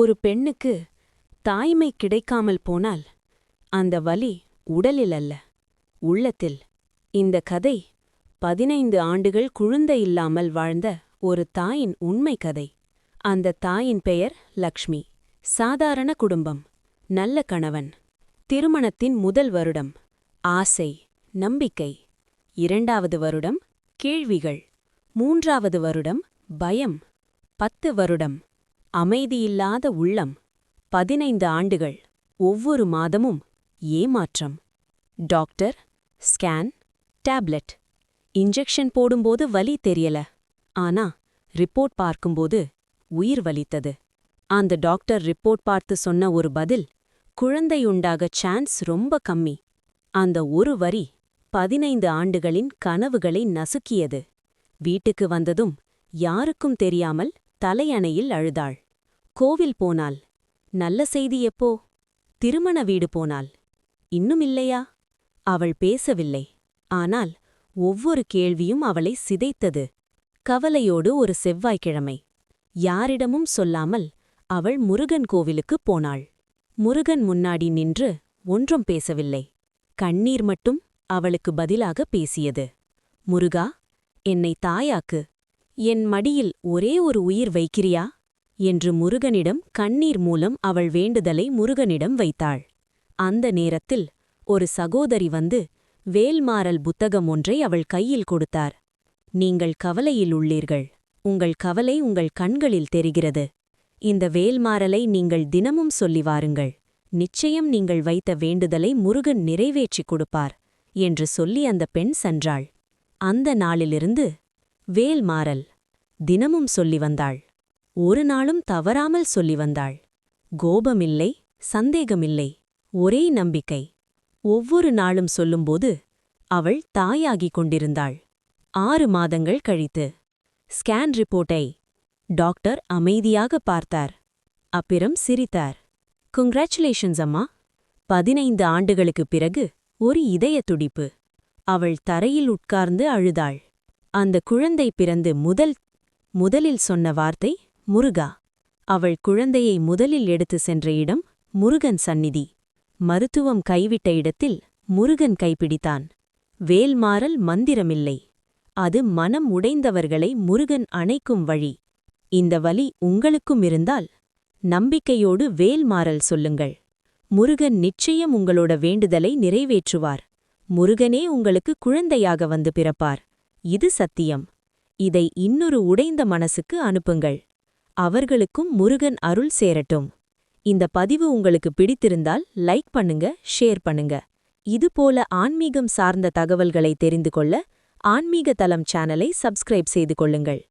ஒரு பெண்ணுக்கு தாய்மை கிடைக்காமல் போனால் அந்த வலி உடலில் அல்ல. உள்ளத்தில் இந்த கதை பதினைந்து ஆண்டுகள் குழந்தை இல்லாமல் வாழ்ந்த ஒரு தாயின் உண்மை கதை. அந்த தாயின் பெயர் லக்ஷ்மி. சாதாரண குடும்பம். நல்ல கணவன். திருமணத்தின் முதல் வருடம். ஆசை நம்பிக்கை. இரண்டாவது வருடம் கேள்விகள். மூன்றாவது வருடம் பயம். பத்து வருடம். அமைதியில்லாத உள்ளம். பதினைந்து ஆண்டுகள் ஒவ்வொரு மாதமும் ஏமாற்றம். Doctor scan tablet. இன்ஜெக்ஷன் போடும்போது வலி தெரியல. ஆனா ரிப்போர்ட் பார்க்கும்போது உயிர் வலித்தது. அந்த டாக்டர் ரிப்போர்ட் பார்த்து சொன்ன ஒரு பதில் குழந்தையுண்டாக சான்ஸ் ரொம்ப கம்மி. அந்த ஒரு வரி பதினைந்து ஆண்டுகளின் கனவுகளை நசுக்கியது. வீட்டுக்கு வந்ததும் யாருக்கும் தெரியாமல் தலையணையில் அழுதாள். கோவில் போனாள் நல்ல செய்தி எப்போ? திருமண வீடு போனாள் இன்னும் இல்லையா? அவள் பேசவில்லை. ஆனால் ஒவ்வொரு கேள்வியும் அவளை சிதைத்தது. கவலையோடு ஒரு செவ்வாய்க்கிழமை. யாரிடமும் சொல்லாமல் அவள் முருகன் கோவிலுக்குப் போனாள். முருகன் முன்னாடி நின்று ஒன்றும் பேசவில்லை. கண்ணீர் மட்டும் அவளுக்கு பதிலாக பேசியது. முருகா என்னை தாயாக்கு என் மடியில் ஒரே ஒரு உயிர் வைக்கிறியா? என்று முருகனிடம் கண்ணீர் மூலம் அவள் வேண்டுதலை முருகனிடம் வைத்தாள். அந்த நேரத்தில் ஒரு சகோதரி வந்து வேல்மாறல் புத்தகம் ஒன்றை அவள் கையில் கொடுத்தார். நீங்கள் கவலையில் உள்ளீர்கள். உங்கள் கவலை உங்கள் கண்களில் தெரிகிறது. இந்த வேல்மாறலை நீங்கள் தினமும் சொல்லி வாருங்கள். நிச்சயம் நீங்கள் வைத்த வேண்டுதலை முருகன் நிறைவேற்றிக் கொடுப்பார் என்று சொல்லி அந்த பெண் சென்றாள். அந்த நாளிலிருந்து வேல் மாறல். தினமும் சொல்லி வந்தாள். ஒரு நாளும் தவறாமல் சொல்லி வந்தாள். கோபமில்லை சந்தேகமில்லை ஒரே நம்பிக்கை. ஒவ்வொரு நாளும் சொல்லும்போது அவள் தாயாகிக் கொண்டிருந்தாள். ஆறு மாதங்கள் கழித்து. ஸ்கேன் ரிப்போர்ட்டை டாக்டர் அமைதியாக பார்த்தார். அப்பிரம் சிரித்தார். குங்க்ராச்சுலேஷன்ஸ் அம்மா. பதினைந்து ஆண்டுகளுக்குப் பிறகு ஒரு இதய துடிப்பு. அவள் தரையில் உட்கார்ந்து அழுதாள். அந்த குழந்தை பிறந்து முதல் முதலில் சொன்ன வார்த்தை முருகா. அவள் குழந்தையை முதலில் எடுத்து சென்ற இடம் முருகன் சந்நிதி. மருத்துவம் கைவிட்ட இடத்தில் முருகன் கைப்பிடித்தான். வேல்மாறல் மந்திரமில்லை. அது மனம் உடைந்தவர்களை முருகன் அணைக்கும் வழி. இந்த வலி உங்களுக்கும் இருந்தால் நம்பிக்கையோடு வேல்மாறல் சொல்லுங்கள். முருகன் நிச்சயம் உங்களோட வேண்டுதலை நிறைவேற்றுவார். முருகனே உங்களுக்கு குழந்தையாக வந்து பிறப்பார். இது சத்தியம். இதை இன்னொரு உடைந்த மனசுக்கு அனுப்புங்கள். அவர்களுக்கும் முருகன் அருள் சேரட்டும். இந்த பதிவு உங்களுக்கு பிடித்திருந்தால் லைக் பண்ணுங்க ஷேர் பண்ணுங்க. இதுபோல ஆன்மீகம் சார்ந்த தகவல்களை தெரிந்து கொள்ள ஆன்மீக தளம் சேனலை சப்ஸ்கிரைப் செய்து கொள்ளுங்கள்.